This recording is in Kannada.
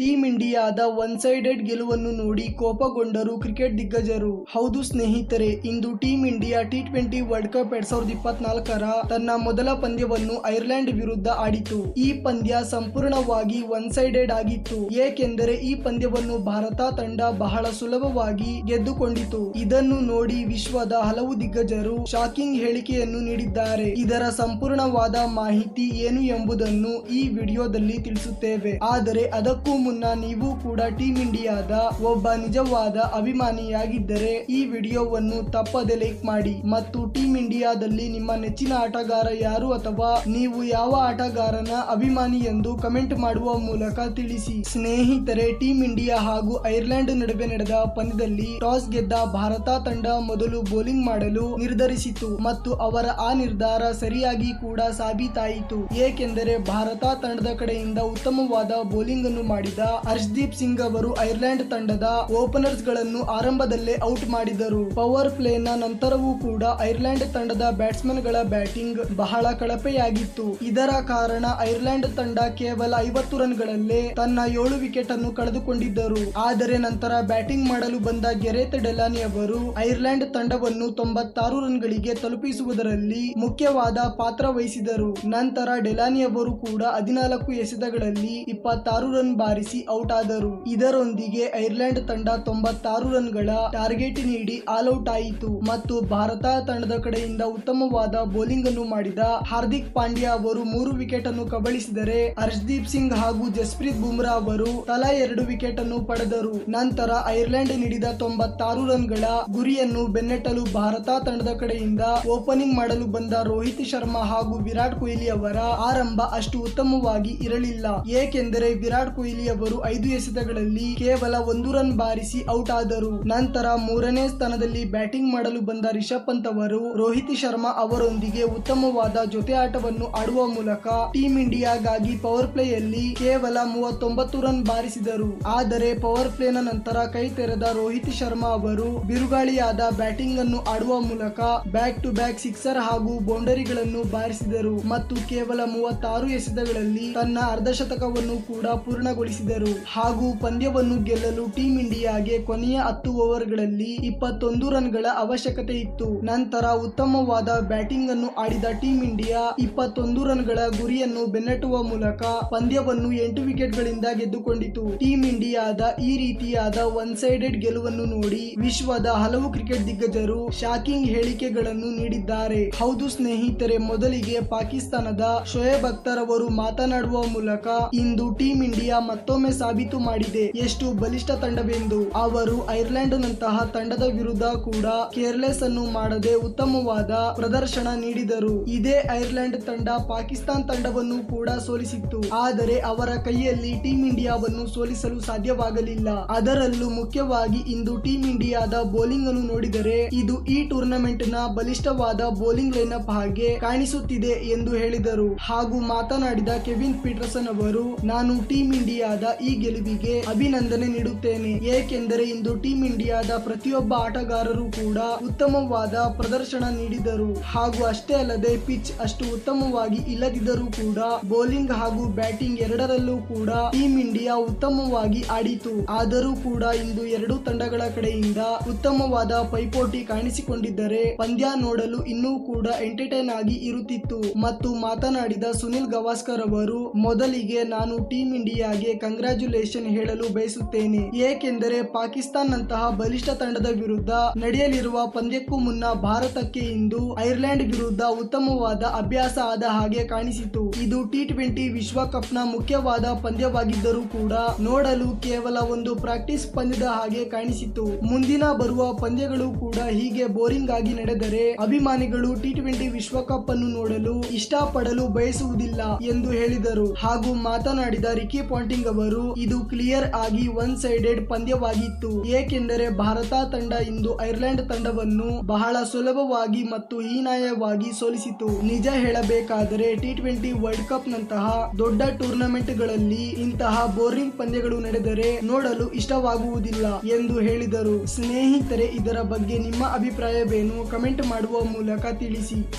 ಟೀಂ ಇಂಡಿಯಾದ ಒನ್ ಸೈಡೆಡ್ ಗೆಲುವನ್ನು ನೋಡಿ ಕೋಪಗೊಂಡರು ಕ್ರಿಕೆಟ್ ದಿಗ್ಗಜರು. ಹೌದು ಸ್ನೇಹಿತರೆ, ಇಂದು team India T twenty world cup ಎರಡ್ ಸಾವಿರದ ಇಪ್ಪತ್ನಾಲ್ಕರ ತನ್ನ ಮೊದಲ ಪಂದ್ಯವನ್ನು ಐರ್ಲೆಂಡ್ ವಿರುದ್ಧ ಆಡಿತು. ಈ ಪಂದ್ಯ ಸಂಪೂರ್ಣವಾಗಿ ಒನ್ ಸೈಡೆಡ್ ಆಗಿತ್ತು. ಏಕೆಂದರೆ ಈ ಪಂದ್ಯವನ್ನು ಭಾರತ ತಂಡ ಬಹಳ ಸುಲಭವಾಗಿ ಗೆದ್ದುಕೊಂಡಿತು. ಇದನ್ನು ನೋಡಿ ವಿಶ್ವದ ಹಲವು ದಿಗ್ಗಜರು ಶಾಕಿಂಗ್ ಹೇಳಿಕೆಯನ್ನು ನೀಡಿದ್ದಾರೆ. ಇದರ ಸಂಪೂರ್ಣವಾದ ಮಾಹಿತಿ ಏನು ಎಂಬುದನ್ನು ಈ ವಿಡಿಯೋದಲ್ಲಿ ತಿಳಿಸುತ್ತೇವೆ. ಆದರೆ ಅದಕ್ಕೂ ಮುನ್ನ ನೀವು ಕೂಡ ಟೀಂ ಇಂಡಿಯಾದ ಒಬ್ಬ ನಿಜವಾದ ಅಭಿಮಾನಿಯಾಗಿದ್ದರೆ ಈ ವಿಡಿಯೋವನ್ನು ತಪ್ಪದೆ ಲೈಕ್ ಮಾಡಿ ಮತ್ತು ಟೀಂ ಇಂಡಿಯಾದಲ್ಲಿ ನಿಮ್ಮ ನೆಚ್ಚಿನ ಆಟಗಾರ ಯಾರು ಅಥವಾ ನೀವು ಯಾವ ಆಟಗಾರನ ಅಭಿಮಾನಿ ಎಂದು ಕಮೆಂಟ್ ಮಾಡುವ ಮೂಲಕ ತಿಳಿಸಿ. ಸ್ನೇಹಿತರೆ, ಟೀಂ ಇಂಡಿಯಾ ಹಾಗೂ ಐರ್ಲೆಂಡ್ ನಡುವೆ ನಡೆದ ಪಂದ್ಯದಲ್ಲಿ ಟಾಸ್ ಗೆದ್ದ ಭಾರತ ತಂಡ ಮೊದಲು ಬೌಲಿಂಗ್ ಮಾಡಲು ನಿರ್ಧರಿಸಿತು ಮತ್ತು ಅವರ ಆ ನಿರ್ಧಾರ ಸರಿಯಾಗಿ ಕೂಡ ಸಾಬೀತಾಯಿತು. ಏಕೆಂದರೆ ಭಾರತ ತಂಡದ ಕಡೆಯಿಂದ ಉತ್ತಮವಾದ ಬೌಲಿಂಗ್ ಅನ್ನು ಮಾಡಿದ. ಹರ್ಷದೀಪ್ ಸಿಂಗ್ ಅವರು ಐರ್ಲೆಂಡ್ ತಂಡದ ಓಪನರ್ಸ್ಗಳನ್ನು ಆರಂಭದಲ್ಲೇ ಔಟ್ ಮಾಡಿದರು. ಪವರ್ ಪ್ಲೇ ನಂತರವೂ ಕೂಡ ಐರ್ಲೆಂಡ್ ತಂಡದ ಬ್ಯಾಟ್ಸ್ಮನ್ಗಳ ಬ್ಯಾಟಿಂಗ್ ಬಹಳ ಕಳಪೆಯಾಗಿತ್ತು. ಇದರ ಕಾರಣ ಐರ್ಲೆಂಡ್ ತಂಡ ಕೇವಲ ಐವತ್ತು ರನ್ ಗಳಲ್ಲೇ ತನ್ನ ಏಳು ವಿಕೆಟ್ ಅನ್ನು ಕಳೆದುಕೊಂಡಿದ್ದರು. ಆದರೆ ನಂತರ ಬ್ಯಾಟಿಂಗ್ ಮಾಡಲು ಬಂದ ಗೆರೆತ್ ಡೆಲಾನಿ ಅವರು ಐರ್ಲೆಂಡ್ ತಂಡವನ್ನು ತೊಂಬತ್ತಾರು ರನ್ ಗಳಿಗೆ ತಲುಪಿಸುವುದರಲ್ಲಿ ಮುಖ್ಯವಾದ ಪಾತ್ರ ವಹಿಸಿದರು. ನಂತರ ಡೆಲಾನಿ ಅವರು ಕೂಡ ಹದಿನಾಲ್ಕು ಎಸೆತಗಳಲ್ಲಿ ಇಪ್ಪತ್ತಾರು ರನ್ ಬಾರಿಸಿ ಔಟ್ ಆದರು. ಇದರೊಂದಿಗೆ ಐರ್ಲೆಂಡ್ ತಂಡ ತೊಂಬತ್ತಾರು ರನ್ಗಳ ಟಾರ್ಗೆಟ್ ನೀಡಿ ಆಲ್ ಔಟ್ ಆಯಿತು. ಮತ್ತು ಭಾರತ ತಂಡದ ಕಡೆಯಿಂದ ಉತ್ತಮವಾದ ಬೌಲಿಂಗ್ ಅನ್ನು ಮಾಡಿದ ಹಾರ್ದಿಕ್ ಪಾಂಡ್ಯ ಅವರು ಮೂರು ವಿಕೆಟ್ ಅನ್ನು ಕಬಳಿಸಿದರೆ ಹರ್ಷದೀಪ್ ಸಿಂಗ್ ಹಾಗೂ ಜಸ್ಪ್ರೀತ್ ಬುಮ್ರಾ ಅವರು ತಲಾ ಎರಡು ವಿಕೆಟ್ ಅನ್ನು ಪಡೆದರು. ನಂತರ ಐರ್ಲೆಂಡ್ ನೀಡಿದ ತೊಂಬತ್ತಾರು ರನ್ಗಳ ಗುರಿಯನ್ನು ಬೆನ್ನಟ್ಟಲು ಭಾರತ ತಂಡದ ಕಡೆಯಿಂದ ಓಪನಿಂಗ್ ಮಾಡಲು ಬಂದ ರೋಹಿತ್ ಶರ್ಮಾ ಹಾಗೂ ವಿರಾಟ್ ಕೊಹ್ಲಿ ಅವರ ಆರಂಭ ಅಷ್ಟು ಉತ್ತಮವಾಗಿ ಇರಲಿಲ್ಲ. ಏಕೆಂದರೆ ವಿರಾಟ್ ಕೊಹ್ಲಿ ಅವರು ಐದು ಎಸೆತಗಳಲ್ಲಿ ಕೇವಲ ಒಂದು ರನ್ ಬಾರಿಸಿ ಔಟ್ ಆದರು. ನಂತರ ಮೂರನೇ ಸ್ಥಾನದಲ್ಲಿ ಬ್ಯಾಟಿಂಗ್ ಮಾಡಲು ಬಂದ ರಿಷಬ್ ಪಂತ್ ಅವರು ರೋಹಿತ್ ಶರ್ಮಾ ಅವರೊಂದಿಗೆ ಉತ್ತಮವಾದ ಜೊತೆ ಆಟವನ್ನು ಆಡುವ ಮೂಲಕ ಟೀಂ ಇಂಡಿಯಾಗಾಗಿ ಪವರ್ ಪ್ಲೇಯಲ್ಲಿ ಕೇವಲ ಮೂವತ್ತೊಂಬತ್ತು ರನ್ ಬಾರಿಸಿದರು. ಆದರೆ ಪವರ್ ಪ್ಲೇನ ನಂತರ ಕೈ ತೆರೆದ ರೋಹಿತ್ ಶರ್ಮಾ ಅವರು ಬಿರುಗಾಳಿಯಾದ ಬ್ಯಾಟಿಂಗ್ ಅನ್ನು ಆಡುವ ಮೂಲಕ ಬ್ಯಾಕ್ ಟು ಬ್ಯಾಕ್ ಸಿಕ್ಸರ್ ಹಾಗೂ ಬೌಂಡರಿಗಳನ್ನು ಬಾರಿಸಿದರು ಮತ್ತು ಕೇವಲ ಮೂವತ್ತಾರು ಎಸೆತಗಳಲ್ಲಿ ತನ್ನ ಅರ್ಧಶತಕವನ್ನು ಕೂಡ ಪೂರ್ಣಗೊಳಿಸಿದರು. ಹಾಗೂ ಪಂದ್ಯವನ್ನು ಗೆಲ್ಲಲು ಟೀಂ ಇಂಡಿಯಾಗೆ ಕೊನೆಯ ಹತ್ತು ಓವರ್ಗಳಲ್ಲಿ ಇಪ್ಪತ್ತೊಂದು ರನ್ಗಳ ಅವಶ್ಯಕತೆ ಇತ್ತು. ನಂತರ ಉತ್ತಮವಾದ ಬ್ಯಾಟಿಂಗ್ ಅನ್ನು ಆಡಿದ ಟೀಂ ಇಂಡಿಯಾ ಇಪ್ಪತ್ತೊಂದು ರನ್ಗಳ ಗುರಿಯನ್ನು ಬೆನ್ನಟ್ಟುವ ಮೂಲಕ ಪಂದ್ಯವನ್ನು ಎಂಟು ವಿಕೆಟ್ಗಳಿಂದ ಗೆದ್ದುಕೊಂಡಿತು. ಟೀಂ ಇಂಡಿಯಾದ ಈ ರೀತಿಯಾದ ಒನ್ ಸೈಡೆಡ್ ಗೆಲುವನ್ನು ನೋಡಿ ವಿಶ್ವದ ಹಲವು ಕ್ರಿಕೆಟ್ ದಿಗ್ಗಜರು ಶಾಕಿಂಗ್ ಹೇಳಿಕೆಗಳನ್ನು ನೀಡಿದ್ದಾರೆ. ಹೌದು ಸ್ನೇಹಿತರೆ, ಮೊದಲಿಗೆ ಪಾಕಿಸ್ತಾನದ ಶೋಯಬ್ ಅಖ್ತರ್ ಅವರು ಮಾತನಾಡುವ ಮೂಲಕ ಇಂದು ಟೀಂ ಇಂಡಿಯಾ ಮತ್ತೊಮ್ಮೆ ಸಾಬೀತು ಮಾಡಿದೆ. ಎಷ್ಟು ಬಲಿಷ್ಠ ತಂಡವೆಂದು. ಅವರು ಐರ್ಲೆಂಡ್ ನಂತಹ ತಂಡದ ವಿರುದ್ಧ ಕೂಡ ಕೇರ್ಲೆಸ್ ಅನ್ನು ಮಾಡದೆ ಉತ್ತಮವಾದ ಪ್ರದರ್ಶನ ನೀಡಿದರು. ಇದೇ ಐರ್ಲೆಂಡ್ ತಂಡ ಪಾಕಿಸ್ತಾನ್ ತಂಡವನ್ನು ಕೂಡ ಸೋಲಿಸಿತ್ತು. ಆದರೆ ಅವರ ಕೈಯಲ್ಲಿ ಟೀಂ ಇಂಡಿಯಾವನ್ನು ಸೋಲಿಸಲು ಸಾಧ್ಯವಾಗಲಿಲ್ಲ. ಅದರಲ್ಲೂ ಮುಖ್ಯವಾಗಿ ಇಂದು ಟೀಂ ಇಂಡಿಯಾದ ಬೌಲಿಂಗ್ ಅನ್ನು ನೋಡಿದರೆ ಇದು ಈ ಟೂರ್ನಮೆಂಟ್ನ ಬಲಿಷ್ಠವಾದ ಬೌಲಿಂಗ್ ಲೈನಪ್ ಹಾಗೆ ಕಾಣಿಸುತ್ತಿದೆ ಎಂದು ಹೇಳಿದರು. ಹಾಗೂ ಮಾತನಾಡಿದ ಕೆವಿನ್ ಪೀಟರ್ಸನ್ ಅವರು, ನಾನು ಟೀಂ ಇಂಡಿಯಾದ ಈ ಗೆಲುವಿಗೆ ಅಭಿನಂದನೆ ನೀಡುತ್ತೇನೆ. ಏಕೆಂದರೆ ಇಂದು ಟೀಂ ಇಂಡಿಯಾದ ಪ್ರತಿಯೊಬ್ಬ ಆಟಗಾರರು ಕೂಡ ಉತ್ತಮವಾದ ಪ್ರದರ್ಶನ ನೀಡಿದರು. ಹಾಗೂ ಅಷ್ಟೇ ಅಲ್ಲದೆ ಪಿಚ್ ಅಷ್ಟು ಉತ್ತಮವಾಗಿ ಇಲ್ಲದಿದ್ದರೂ ಕೂಡ ಬೌಲಿಂಗ್ ಹಾಗೂ ಬ್ಯಾಟಿಂಗ್ ಎರಡರಲ್ಲೂ ಕೂಡ ಟೀಂ ಇಂಡಿಯಾ ಉತ್ತಮವಾಗಿ ಆಡಿತು. ಆದರೂ ಕೂಡ ಇಂದು ಎರಡೂ ತಂಡಗಳ ಕಡೆಯಿಂದ ಉತ್ತಮವಾದ ಪೈಪೋಟಿ ಕಾಣಿಸಿಕೊಂಡಿದ್ದರೆ ಪಂದ್ಯ ನೋಡಲು ಇನ್ನೂ ಕೂಡ ಎಂಟರ್ಟೈನ್ ಆಗಿ ಇರುತ್ತಿತ್ತು. ಮತ್ತು ಮಾತನಾಡಿದ ಸುನಿಲ್ ಗವಾಸ್ಕರ್ ಅವರು, ಮೊದಲಿಗೆ ನಾನು ಟೀಂ ಇಂಡಿಯಾಗೆ ಕಂಗ್ರಾಚುಲೇಷನ್ ಹೇಳಲು ಬಯಸುತ್ತೇನೆ. ಏಕೆಂದರೆ ಪಾಕಿಸ್ತಾನ್ ನಂತಹ ಬಲಿಷ್ಠ ತಂಡದ ವಿರುದ್ಧ ನಡೆಯಲಿರುವ ಪಂದ್ಯಕ್ಕೂ ಮುನ್ನ ಭಾರತಕ್ಕೆ ಇಂದು ಐರ್ಲೆಂಡ್ ವಿರುದ್ಧ ಉತ್ತಮವಾದ ಅಭ್ಯಾಸ ಆದ ಹಾಗೆ ಕಾಣಿಸಿತು. ಇದು ಟಿ ಟ್ವೆಂಟಿ ವಿಶ್ವಕಪ್ನ ಮುಖ್ಯವಾದ ಪಂದ್ಯವಾಗಿದ್ದರೂ ಕೂಡ ನೋಡಲು ಕೇವಲ ಒಂದು ಪ್ರಾಕ್ಟೀಸ್ ಪಂದ್ಯದ ಹಾಗೆ ಕಾಣಿಸಿತು. ಮುಂದಿನ ಬರುವ ಪಂದ್ಯಗಳು ಕೂಡ ಹೀಗೆ ಬೋರಿಂಗ್ ಆಗಿ ನಡೆದರೆ ಅಭಿಮಾನಿಗಳು ಟಿ ಟ್ವೆಂಟಿ ವಿಶ್ವಕಪ್ ಅನ್ನು ನೋಡಲು ಇಷ್ಟಪಡಲು ಬಯಸುವುದಿಲ್ಲ ಎಂದು ಹೇಳಿದರು. ಹಾಗೂ ಮಾತನಾಡಿದ ರಿಕಿ ಪಾಂಟಿಂಗ್ ಅವರು ಇದು ಕ್ಲಿಯರ್ ಆಗಿ ಒನ್ ಸೈಡೆಡ್ ಪಂದ್ಯವಾಗಿತ್ತು. ಏಕೆಂದರೆ ಭಾರತ ತಂಡ ಇಂದು ಐರ್ಲೆಂಡ್ ತಂಡವನ್ನು ಬಹಳ ಸುಲಭವಾಗಿ ಮತ್ತು ಹೀನಾಯವಾಗಿ ಸೋಲಿಸಿತು. ನಿಜ ಹೇಳಬೇಕಾದರೆ ಟಿ ಟ್ವೆಂಟಿ ವರ್ಲ್ಡ್ ಕಪ್ ನಂತಹ ದೊಡ್ಡ ಟೂರ್ನಮೆಂಟ್ಗಳಲ್ಲಿ ಇಂತಹ ಬೋರಿಂಗ್ ಪಂದ್ಯಗಳು ನಡೆದರೆ ನೋಡಲು ಇಷ್ಟವಾಗುವುದಿಲ್ಲ ಎಂದು ಹೇಳಿದರು. ಸ್ನೇಹಿತರೆ, ಇದರ ಬಗ್ಗೆ ನಿಮ್ಮ ಅಭಿಪ್ರಾಯವೇನು? ಕಮೆಂಟ್ ಮಾಡುವ ಮೂಲಕ ತಿಳಿಸಿ.